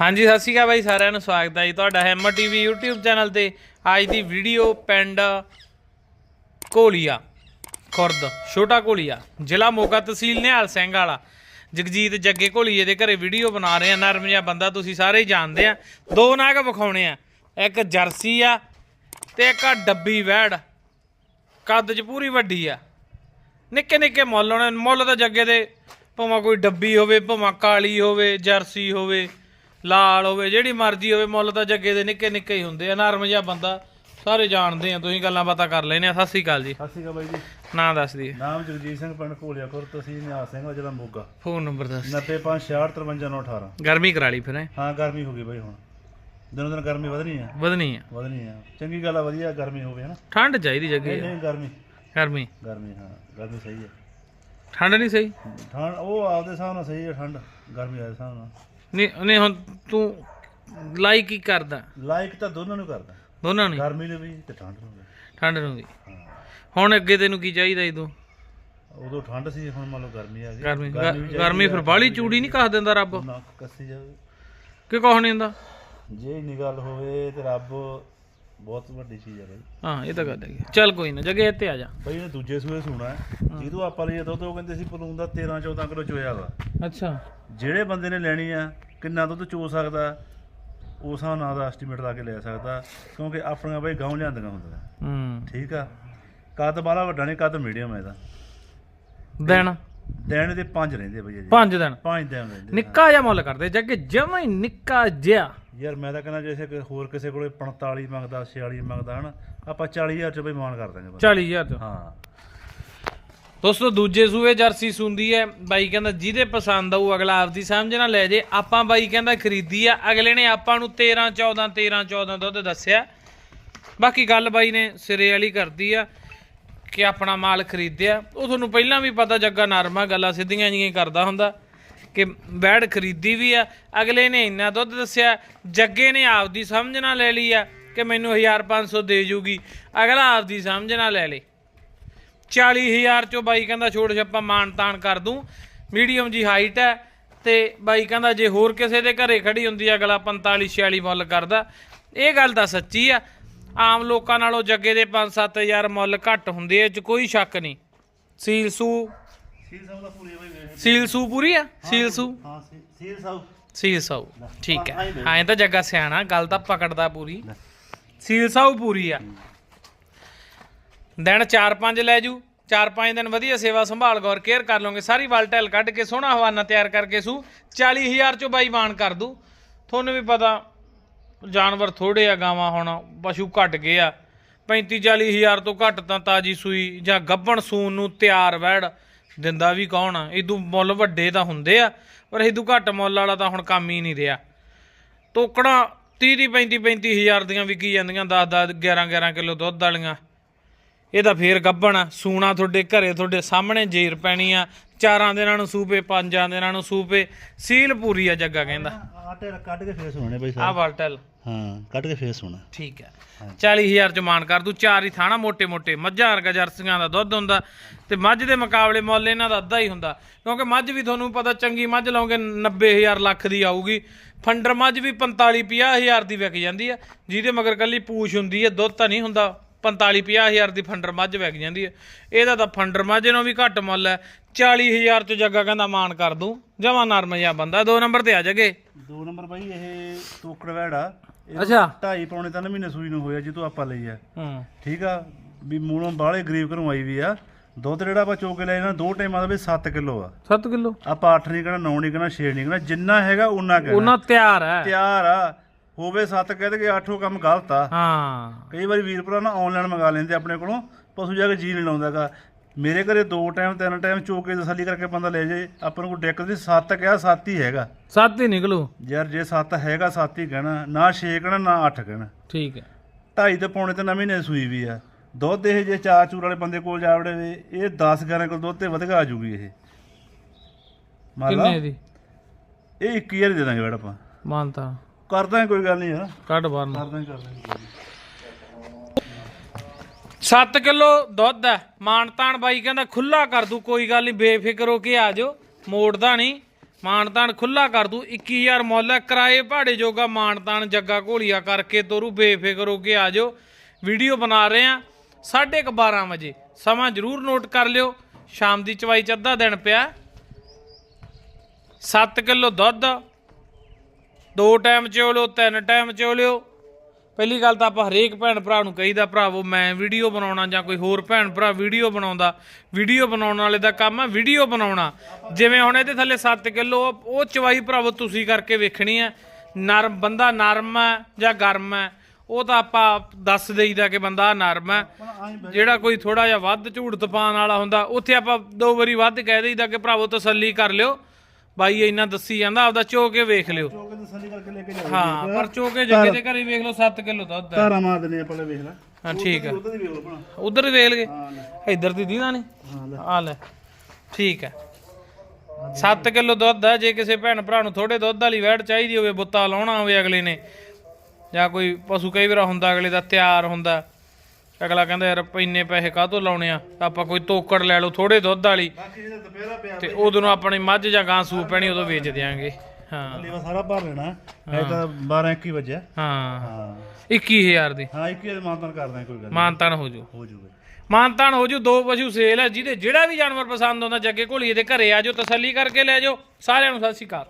ਹਾਂਜੀ, ਸਤਿ ਸ਼੍ਰੀ ਅਕਾਲ ਬਾਈ, ਸਾਰਿਆਂ ਨੂੰ ਸਵਾਗਤ ਹੈ ਜੀ ਤੁਹਾਡਾ ਹੈਮਰ ਟੀਵੀ YouTube ਚੈਨਲ ਤੇ। ਅੱਜ ਦੀ ਵੀਡੀਓ ਪਿੰਡ ਕੋਲੀਆ ਖੁਰਦ, ਛੋਟਾ ਕੋਲੀਆ ਜ਼ਿਲ੍ਹਾ ਮੋਗਾ ਤਹਿਸੀਲ ਨਿਹਾਲ ਸਿੰਘ ਵਾਲਾ। ਜਗਜੀਤ ਜੱਗੇ ਕੋਲੀਏ ਦੇ ਘਰੇ ਵੀਡੀਓ ਬਣਾ ਰਹੇ ਆ, ਨਰਮ ਜਿਹਾ ਬੰਦਾ ਤੁਸੀਂ ਸਾਰੇ ਹੀ ਜਾਣਦੇ ਆ। ਦੋ ਨਾਗ ਵਿਖਾਉਣੇ ਆ, ਇੱਕ ਜਰਸੀ ਆ ਤੇ ਇੱਕ ਡੱਬੀ ਵੈੜ। ਕੱਦ 'ਚ ਪੂਰੀ ਵੱਡੀ ਆ। ਨਿੱਕੇ ਨਿੱਕੇ ਮੁੱਲ ਹੋਣੇ, ਮੁੱਲ ਤਾਂ ਜੱਗੇ ਦੇ, ਭਾਵੇਂ ਕੋਈ ਡੱਬੀ ਹੋਵੇ, ਭਾਵੇਂ ਕਾਲੀ ਹੋਵੇ, ਜਰਸੀ ਹੋਵੇ। ਲਾਲ ਹੋਵੇ ਜਿਹੜੀ ਮਰਜ਼ੀ ਹੋਵੇ ਮੁੱਲ ਤਾਂ ਜੱਗੇ ਦੇ ਨਿੱਕੇ ਨਿੱਕੇ ਹੀ ਹੁੰਦੇ ਆ ਨਰਮ ਜਿਹਾ ਬੰਦਾ ਸਾਰੇ ਜਾਣਦੇ ਆ ਤੁਸੀਂ ਗੱਲਾਂ ਬਾਤਾਂ ਕਰ ਲੈਨੇ ਆ। ਸਤਿ ਸ੍ਰੀ ਅਕਾਲ ਜੀ। ਸਤਿ ਸ਼੍ਰੀ ਅਕਾਲ ਬਾਈ ਜੀ। ਨਾਂ ਦੱਸ ਦਈਏ। ਨਾਮ ਜਗਜੀਤ ਸਿੰਘ ਪਿੰਡ ਘੋਲਿਆ ਖੁਰ ਤਹਿਸੀਲ ਨਿਹਾਲ ਸਿੰਘ ਜ਼ਿਲ੍ਹਾ ਮੋਗਾ। ਫੋਨ ਨੰਬਰ ਦੱਸ 9565655918 ਗਰਮੀ ਕਰਾ ਲਈ ਫਿਰ ਹੈਂ? ਹਾਂ ਗਰਮੀ ਹੋ ਗਈ ਬਾਈ ਹੁਣ। ਦਿਨੋਂ ਦਿਨ ਗਰਮੀ ਵਧ ਰਹੀ ਹੈ ਵਧਣੀ ਆ। ਵਧ ਰਹੀ ਹੈ ਚੰਗੀ ਗੱਲ ਆ ਵਧੀਆ ਗਰਮੀ ਹੋਵੇ ਹਨਾ। ਠੰਡ ਚਾਹੀਦੀ ਜੱਗੇ ਨਹੀਂ ਨਹੀਂ ਗਰਮੀ। ਗਰਮੀ। ਗਰਮੀ ਹਾਂ ਗਰਮੀ ਸਹੀ ਹੈ ਠੰਡ ਨਹੀਂ ਸਹੀ? ਠੰਡ ਉਹ ਆਪਦੇ ਹਿਸਾਬ ਨਾਲ ਸਹੀ ਹੈ ਠੰਡ। ਗਰਮੀ ਆਪਦੇ ਹਿਸਾਬ ਨਾਲ। ਨਹੀਂ ਨਹੀਂ ਹੁਣ ਤੂੰ ਲਾਈਕ ਕੀ ਕਰਦਾ। ਲਾਈਕ ਤਾਂ ਦੋਨਾਂ ਨੂੰ ਕਰਦਾ। ਦੋਨਾਂ ਨੂੰ ਹੀ? ਗਰਮੀ ਨੂੰ ਵੀ ਤੇ ਠੰਡ ਨੂੰ ਵੀ। ਠੰਡ ਨੂੰ ਵੀ। ਹਾਂ। ਹੁਣ ਅੱਗੇ ਤੈਨੂੰ ਕੀ ਚਾਹੀਦਾ ਤੂੰ? ਉਦੋਂ ਠੰਡ ਸੀ ਹੁਣ ਮੰਨ ਲਓ ਗਰਮੀ ਆ ਗਈ। ਗਰਮੀ ਗਰਮੀ ਫਿਰ ਆ, ਬਾਹਲੀ ਚੂੜੀ ਨਹੀਂ ਕਹ ਦਿੰਦਾ ਰੱਬ। ਨੱਕ ਕੱਸੀ ਜਾਵੇ। ਕਿ ਕੁਛ ਨਹੀਂ ਹੁੰਦਾ? ਜੇ ਇੰਨੀ ਗੱਲ ਹੋਵੇ ਤੇ ਰੱਬ ਬਹੁਤ ਵੱਡੀ ਚੀਜ਼ ਹੈ ਬਾਈ। ਹਾਂ ਇਹ ਤਾਂ ਗੱਲ ਹੈਗੀ ਚੱਲ ਕੋਈ ਨਾ ਜਗੇ ਇੱਥੇ ਆ ਜਾ। ਬਈ ਇਹਨੇ ਦੂਜੇ ਸੂਏ ਸੂਣਾ ਹੈ। ਜਿਹਦੋਂ ਆਪਾਂ ਲਈਏ ਦੁੱਧ ਉਹ ਕਹਿੰਦੇ ਸੀ ਪਲੂਨ ਦਾ 13 14 ਕਿਲੋ ਚੋਇਆ ਵਾ। ਅੱਛਾ। ਜਿਹੜੇ ਬੰਦੇ ਨੇ ਲੈਣੀ ਆ ਕਿੰਨਾ ਦੁੱਧ ਚੋ ਸਕਦਾ ਉਸ ਨਾਲ ਦਾ ਐਸਟੀਮੇਟ ਲਾ ਕੇ ਲੈ ਸਕਦਾ ਕਿਉਂਕਿ ਆਪਣੀਆਂ ਬਈ ਗਾਉਂ ਲਿਆਂਦੀਆਂ ਹੁੰਦੀਆਂ। ਹੂੰ। ਠੀਕ ਆ? ਕੱਦ ਬਾਲਾ ਵੱਡਾ ਨਹੀਂ ਕੱਦ ਮੀਡੀਅਮ ਹੈ ਇਹਦਾ। ਦਿਨ? ਦੇਣ ਦੇ ਪੰਜ ਰਹਿੰਦੇ ਬਈ ਜੀ ਪੰਜ ਦਿਨ? ਪੰਜ ਦਿਨ ਰਹਿੰਦੇ ਨਿੱਕਾ ਜਿਹਾ ਮੁੱਲ ਕਰਦੇ ਜੱਗੇ ਜਮਾ ਹੀ ਨਿੱਕਾ ਜਿਹਾ। ਯਾਰ ਮੈਂ ਤਾਂ ਕਹਿੰਦਾ ਜੇ ਕਿ ਹੋਰ ਕਿਸੇ ਕੋਲੇ 45 ਮੰਗਦਾ 46 ਮੰਗਦਾ ਹਨਾ ਆਪਾਂ 40000 ਚ ਬਈ ਮਾਨ ਕਰ ਦਾਂਗੇ ਬਸ 40000 ਚ? ਹਾਂ। ਦੋਸਤੋ, ਦੂਜੇ ਸੂਏ ਜਰਸੀ ਸੁੰਦੀ ਹੈ, ਬਾਈ ਕਹਿੰਦਾ ਜਿਹਦੇ ਪਸੰਦ ਆਊ, ਅਗਲਾ ਆਪਦੀ ਸਮਝ ਨਾਲ ਲੈ ਜੇ। ਆਪਾਂ ਬਾਈ ਕਹਿੰਦਾ ਖਰੀਦੀ ਆ, ਅਗਲੇ ਨੇ ਆਪਾਂ ਨੂੰ 13 14 13 14 ਦੁੱਧ ਦੱਸਿਆ। ਬਾਕੀ ਗੱਲ ਬਾਈ ਨੇ ਸਿਰੇ ਵਾਲੀ ਕਰਦੀ ਆ ਕਿ ਆਪਣਾ ਮਾਲ ਖਰੀਦਿਆ। ਉਹ ਤੁਹਾਨੂੰ ਪਹਿਲਾਂ ਵੀ ਪਤਾ ਜੱਗਾ ਨਰਮਾ ਗੱਲਾਂ ਸਿੱਧੀਆਂ ਜਿਹੀਆਂ ਹੀ ਕਰਦਾ ਹੁੰਦਾ ਕਿ ਬੈੜ ਖਰੀਦੀ ਵੀ ਆ, ਅਗਲੇ ਨੇ ਇੰਨਾ ਦੁੱਧ ਦੱਸਿਆ, ਜੱਗੇ ਨੇ ਆਪਦੀ ਸਮਝ ਨਾਲ ਲੈ ਲਈ ਆ ਕਿ ਮੈਨੂੰ 1500 ਦੇ ਜੂਗੀ। ਅਗਲਾ ਆਪਦੀ ਸਮਝ ਨਾਲ ਲੈ ਲੇ। 40000 ਚੋਂ ਬਾਈ ਕਹਿੰਦਾ ਛੋੜ ਛੱਪਾ ਮਾਨ ਤਾਨ ਕਰ ਦੂੰ। ਮੀਡੀਅਮ ਜੀ ਹਾਈਟ ਹੈ ਤੇ ਬਾਈ ਕਹਿੰਦਾ ਜੇ ਹੋਰ ਕਿਸੇ ਦੇ ਘਰੇ ਖੜੀ ਹੁੰਦੀ ਅਗਲਾ 45 46 ਮੁੱਲ ਕਰਦਾ। ਇਹ ਗੱਲ ਤਾਂ ਸੱਚੀ ਆ। ਆਮ ਲੋਕਾਂ ਨਾਲੋਂ ਜੱਗੇ ਦੇ 5-7000 ਮੁੱਲ ਘੱਟ ਹੁੰਦੇ ਇਹ ਚ ਕੋਈ ਸ਼ੱਕ ਨਹੀਂ। ਸੀਲ ਸੂ। ਸੀਲ ਸਾਊ ਦਾ ਪੂਰੀ ਵੇਖ। ਸੀਲ ਸੂ ਪੂਰੀ ਆ? ਸੀਲ ਸੂ? ਹਾਂ ਸੀ- ਸੀਲ ਸਾਊ ਠੀਕ ਹਾਂ, ਇਹ ਤਾਂ ਜੱਗਾ ਸਿਆਣਾ ਗੱਲ ਤਾਂ ਪਕੜਦਾ ਪੂਰੀ। ਸੀਲ ਸਾਊ ਪੂਰੀ ਆ। ਦਿਨ 4-5 ਲੈ ਜੂ। 4-5 ਦਿਨ ਵਧੀਆ ਸੇਵਾ ਸੰਭਾਲ ਗੌਰ ਕੇਅਰ ਕਰ ਲਓਗੇ। ਸਾਰੀ ਵਲਟੈਲ ਕੱਢ ਕੇ, ਸੋਹਣਾ ਹਵਾਨਾ ਤਿਆਰ ਕਰਕੇ ਸੂ। 40000 ਚੋਂ ਬਾਈ ਮਾਨ ਕਰ ਦੂ। ਤੁਹਾਨੂੰ ਵੀ ਪਤਾ, ਜਾਨਵਰ ਥੋੜੇ ਆ ਗਾਵਾਂ ਹੁਣ, ਪਸ਼ੂ ਘਟ ਗਏ ਆ। 35-40000 ਤੋਂ ਘੱਟ ਤਾਂ ਤਾਜੀ ਸੂਈ ਜਾਂ ਗੱਭਣ ਸੂਨ ਨੂੰ ਤਿਆਰ ਵੈੜ ਦਿੰਦਾ ਵੀ ਕੌਣ ਆ? ਇਦੋਂ ਮੁੱਲ ਵੱਡੇ ਤਾਂ ਹੁੰਦੇ ਆ, ਪਰ ਇਦੋਂ ਘੱਟ ਮੁੱਲ ਵਾਲਾ ਤਾਂ ਹੁਣ ਕੰਮ ਹੀ ਨਹੀਂ ਰਿਹਾ। ਟੋਕੜਾਂ 30 ਦੀ 35 35000 ਦੀਆਂ ਵਿਕੀ ਜਾਂਦੀਆਂ 10 10 11 11 ਕਿਲੋ ਦੁੱਧ ਵਾਲੀਆਂ। ਇਹ ਤਾਂ ਫੇਰ ਗੱਭਣ ਸੂਣਾ ਤੁਹਾਡੇ ਘਰੇ ਤੁਹਾਡੇ ਸਾਹਮਣੇ ਜੇਰ ਪੈਣੀ ਆ। ਚਾਰਾਂ ਦਿਨਾਂ ਨੂੰ ਸੂਪੇ ਪੰਜਾਂ ਦਿਨਾਂ ਨੂੰ ਸੂਪੇ। ਸੀਲ ਪੂਰੀ ਆ ਜੱਗਾ ਕਹਿੰਦਾ। ਆਟੇ ਕੱਢ ਕੇ ਫੇਰ ਸੁਣਾਣੇ ਬਈ ਆ ਹਾਂ ਕੱਢ ਕੇ ਫੇਰ ਸੁਣਾ ਠੀਕ ਹੈ 40000 ਚ ਕਰ ਤੂੰ ਚਾਰ ਹੀ ਥਾਣਾ ਮੋٹے ਮੋٹے ਮੱਝਾਂ ਵਰਗਾ ਜਰਸੀਆਂ ਦਾ ਦੁੱਧ ਹੁੰਦਾ। ਤੇ ਮੱਝ ਦੇ ਮੁਕਾਬਲੇ ਮੁੱਲ ਇਹਨਾਂ ਦਾ ਅੱਧਾ ਹੀ ਹੁੰਦਾ। ਕਿਉਂਕਿ ਮੱਝ ਵੀ ਤੁਹਾਨੂੰ ਪਤਾ ਚੰਗੀ ਮੱਝ ਲਾਉਂਗੇ 90000 ਲੱਖ ਦੀ ਆਊਗੀ। ਫੰਡਰ ਮੱਝ ਵੀ 45 50000 ਦੀ ਵਿਕ ਜਾਂਦੀ ਆ। ਜਿਹਦੇ ਮਗਰ ਕੱਲੀ ਪੂਛ ਹੁੰਦੀ ਆ ਦੁੱਧ ਤਾਂ ਨਹੀਂ ਹੁੰਦਾ। 45 50000 ਦੀ ਫੰਡਰ ਮੱਝ ਵਿਕ ਜਾਂਦੀ ਹੈ। ਇਹਦਾ ਤਾਂ ਫੰਡਰ ਮੱਝ ਨਾਲੋਂ ਵੀ ਘੱਟ ਮੁੱਲ ਹੈ। 40000 ਚ ਜੱਗਾ ਕਹਿੰਦਾ ਮਾਨ ਕਰ ਦੂੰ। ਜਮਾ ਨਰਮ ਜਿਹਾ ਬੰਦਾ ਦੋ ਨੰਬਰ ਤੇ ਆ ਜਗੇ। ਦੋ ਨੰਬਰ ਬਾਈ ਇਹ ਤੋਕੜ ਵੈੜਾ ਅੱਛਾ। ਢਾਈ ਪੌਣੇ ਤਿੰਨ ਮਹੀਨੇ ਸੂਈ ਨੂੰ ਹੋਇਆ ਜਿੱਤੋਂ ਆਪਾਂ ਲਈ ਆ। ਹੂੰ। ਠੀਕ ਆ? ਵੀ ਮੂਲੋਂ ਬਾਹਲੇ ਗਰੀਬ ਘਰੋਂ ਆਈ ਵੀ ਆ। ਦੁੱਧ ਜਿਹੜਾ ਆਪਾਂ ਚੋ ਕੇ ਲੈ ਜਾਣਾ ਦੋ ਟਾਈਮਾਂ ਦਾ ਵੀ 7 ਕਿਲੋ ਆ। 7 ਕਿਲੋ? ਆਪਾਂ 8 ਨਹੀਂ ਕਹਿਣਾ 9 ਨਹੀਂ ਕਹਿਣਾ 6 ਨਹੀਂ ਕਹਿਣਾ ਜਿੰਨਾ ਹੈਗਾ ਉਨਾ ਕਹਿਣਾ। ਉਹਨਾਂ ਤਿਆਰ ਹੈ। ਤਿਆਰ ਆ। ਹੋਵੇ 7 ਕਹਿ ਦੇਗੇ 8 ਕੰਮ ਗਲਤ ਆ। ਹਾਂ। ਕਈ ਵਾਰੀ ਵੀਰ ਭਰਾ ਨਾ ਆਨਲਾਈਨ ਮੰਗਾ ਲੈਂਦੇ ਆਪਣੇ ਕੋਲੋਂ ਪਸ਼ੂ ਜਾ ਕੇ ਜੀ ਨਹੀਂ ਲਾਉਂਦਾਗਾ ਮੇਰੇ ਘਰੇ ਦੋ ਟਾਈਮ ਤਿੰਨ ਟਾਈਮ ਚੋ ਕੇ ਤਸੱਲੀ ਕਰਕੇ ਬੰਦਾ ਲੈ ਜਾਏ ਆਪਾਂ ਨੂੰ ਕੋਈ ਦਿੱਕਤ ਨਹੀਂ 7 ਕਿਹਾ 7 ਹੀ ਹੈਗਾ। 7 ਹੀ ਨਿਕਲੂ। ਯਾਰ ਜੇ 7 ਹੈਗਾ 7 ਹੀ ਕਹਿਣਾ ਨਾ 6 ਕਹਿਣਾ ਨਾ 8 ਕਹਿਣਾ। ਠੀਕ ਹੈ। ਢਾਈ ਤੇ ਪੌਣੇ ਤੇ ਮਹੀਨੇ ਸੂਈ ਵੀ ਆ। ਦੁੱਧ ਇਹ ਜੇ ਚਾਰ ਚੂਰ ਵਾਲੇ ਬੰਦੇ ਕੋਲ ਜਾ ਵੜੇ ਵੇ ਇਹ 10 11 ਕਿਲੋ ਦੁੱਧ ਤੇ ਵਧਗਾ ਆ ਜੂਗੀ ਇਹ। ਕਿੰਨੇ ਦੀ? ਇਹ 21000 ਦੇ ਦਾਂਗੇ ਬੜਾ ਆਪਾਂ। ਮਾਨਤਾ ਕਰਦਾ ਕੋਈ ਗੱਲ ਨਹੀਂ ਯਾਰ। ਕੱਢ ਬਾਹਰ ਨੂੰ। ਕਰਦਾ ਕਰਦਾ 7 ਕਿਲੋ ਦੁੱਧ ਹੈ। ਮਾਨਤਾਨ ਬਾਈ ਕਹਿੰਦਾ ਖੁੱਲਾ ਕਰ ਦੂ ਕੋਈ ਗੱਲ ਨਹੀਂ ਬੇਫਿਕਰ ਹੋ ਕੇ ਆ ਜਾਓ। ਮੋੜਦਾ ਨਹੀਂ। ਮਾਨਤਾਨ ਖੁੱਲਾ ਕਰ ਦੂ 21000 ਮੁੱਲ ਹੈ। ਕਿਰਾਏ ਭਾੜੇ ਜੋਗਾ ਮਾਨਤਾਨ ਜੱਗਾ ਘੋਲੀਆ ਕਰਕੇ ਤੋਰੂ ਬੇਫਿਕਰ ਹੋ ਕੇ ਆ ਜਾਓ। ਵੀਡੀਓ ਬਣਾ ਰਹੇ ਆ 12:30 ਵਜੇ। ਸਮਾਂ ਜਰੂਰ ਨੋਟ ਕਰ ਲਿਓ। ਸ਼ਾਮ ਦੀ ਚਵਾਈ ਚ ਅੱਧਾ ਦਿਨ ਪਿਆ। 7 ਕਿਲੋ ਦੁੱਧ ਦੋ ਟਾਈਮ ਚੋ ਲਿਓ, ਤਿੰਨ ਟਾਈਮ ਚੋ ਲਿਓ। ਪਹਿਲੀ ਗੱਲ ਤਾਂ ਆਪਾਂ ਹਰੇਕ ਭੈਣ ਭਰਾ ਨੂੰ ਕਹੀਦਾ ਭਰਾਵੋ ਮੈਂ ਵੀਡੀਓ ਬਣਾਉਣਾ ਜਾਂ ਕੋਈ ਹੋਰ ਭੈਣ ਭਰਾ ਵੀਡੀਓ ਬਣਾਉਂਦਾ, ਵੀਡੀਓ ਬਣਾਉਣ ਵਾਲੇ ਦਾ ਕੰਮ ਆ ਵੀਡੀਓ ਬਣਾਉਣਾ। ਜਿਵੇਂ ਹੁਣ ਇਹਦੇ ਥੱਲੇ 7 ਕਿਲੋ, ਉਹ ਚਵਾਈ ਭਰਾਵੋ ਤੁਸੀਂ ਕਰਕੇ ਵੇਖਣੀ ਹੈ ਨਰਮ, ਬੰਦਾ ਨਰਮ ਹੈ ਜਾਂ ਗਰਮ ਹੈ ਉਹ ਤਾਂ ਆਪਾਂ ਦੱਸ ਦੇਈਦਾ ਕਿ ਬੰਦਾ ਨਰਮ ਹੈ ਜਿਹੜਾ ਕੋਈ ਥੋੜਾ ਜਿਹਾ ਵੱਧ ਝੂਠ ਤਪਾਨ ਵਾਲਾ ਹੁੰਦਾ, ਉੱਥੇ ਆਪਾਂ ਦੋ ਵਾਰੀ ਵੱਧ ਕਹਿ ਦੇਈਦਾ ਕਿ ਭਰਾਵੋ ਤਸੱਲੀ ਕਰ ਲਿਓ। ਬਾਈ ਇੰਨਾ ਦੱਸੀ ਜਾਂਦਾ ਆਪਦਾ ਚੋ ਕੇ ਵੇਖ ਲਿਓ। ਚੋਕੇ ਤਸੱਲੀ ਕਰਕੇ ਲੈ ਕੇ ਜਾਓ। ਹਾਂ ਪਰ ਚੋ ਕੇ ਜੱਗੇ ਦੇ ਘਰੇ ਵੇਖ ਲਓ 7 ਕਿਲੋ ਦੁੱਧ ਹੈ। ਧਾਰਾ ਮਾਰ ਦਿੰਦੇ ਆਪਾਂ ਲੈ ਵੇਖ ਲੈ। ਹਾਂ ਠੀਕ ਹੈ। ਉਧਰ ਦੀ ਵੇਖ ਲਓ ਭਣਾ ਉਧਰ ਹੀ ਵੇਖ ਲਗੇ ਹਾਂ ਲੈ। ਇੱਧਰ ਦੀ ਦੀਦਾ ਹਾਂ ਲੈ। ਆ ਲੈ। ਠੀਕ ਹੈ। 7 ਕਿਲੋ ਦੁੱਧ ਹੈ ਜੇ ਕਿਸੇ ਭੈਣ ਭਰਾ ਨੂੰ ਥੋੜੇ ਦੁੱਧ ਵਾਲੀ ਵੈੜ ਚਾਹੀਦੀ ਹੋਵੇ ਬੁੱਤਾ ਲਾਉਣਾ ਹੋਵੇ ਅਗਲੇ ਨੇ ਜਾਂ ਕੋਈ ਪਸ਼ੂ ਕਈ ਵਾਰ ਹੁੰਦਾ ਅਗਲੇ ਦਾ ਤਿਆਰ ਹੁੰਦਾ। ਅਗਲਾ ਕਹਿੰਦਾ ਯਾਰ ਇੰਨੇ ਪੈਸੇ ਕਾਹਤੋਂ ਲਾਉਣੇ ਆ? ਆਪਾਂ ਕੋਈ ਤੋਕੜ ਲੈ ਲਓ ਥੋੜੇ ਦੁੱਧ ਵਾਲੀ। ਬਾਕੀ ਜਿਹਦਾ ਦੁਪਹਿਰਾ ਪਿਆ ਤੇ ਉਦੋਂ ਨੂੰ ਆਪਣੀ ਮੱਝ ਜਾਂ ਗਾਂ ਸੂਪ ਪੈਣੀ ਉਦੋਂ ਵੇਚ ਦਿਆਂਗੇ। ਹਾਂ। ਲੇਵਾ ਸਾਰਾ ਭਰ ਲੈਣਾ। ਇਹ ਤਾਂ 12 21 ਵਜੇ ਹਾਂ। ਹਾਂ। 21000 ਦੀ। ਹਾਂ 21 ਦੇ ਮਾਨਤਨ ਕਰਦਾ ਕੋਈ ਗੱਲ। ਮਾਨਤਾਨ ਹੋ ਜੂ। ਹੋ ਜੂਗਾ। ਮਾਨਤਾਨ ਹੋ ਜੂ ਦੋ ਪਸ਼ੂ ਸੇਲ ਹੈ ਜਿਹਦੇ ਜਿਹੜਾ ਵੀ ਜਾਨਵਰ ਪਸੰਦ ਆਉਂਦਾ ਜੱਗੇ ਘੋਲੀਏ ਦੇ ਘਰੇ ਆ ਜਾਓ ਤਸੱਲੀ ਕਰਕੇ ਲੈ ਜਾਓ। ਸਾਰਿਆਂ ਨੂੰ ਸਤਿ ਸ਼੍ਰੀ ਅਕਾਲ।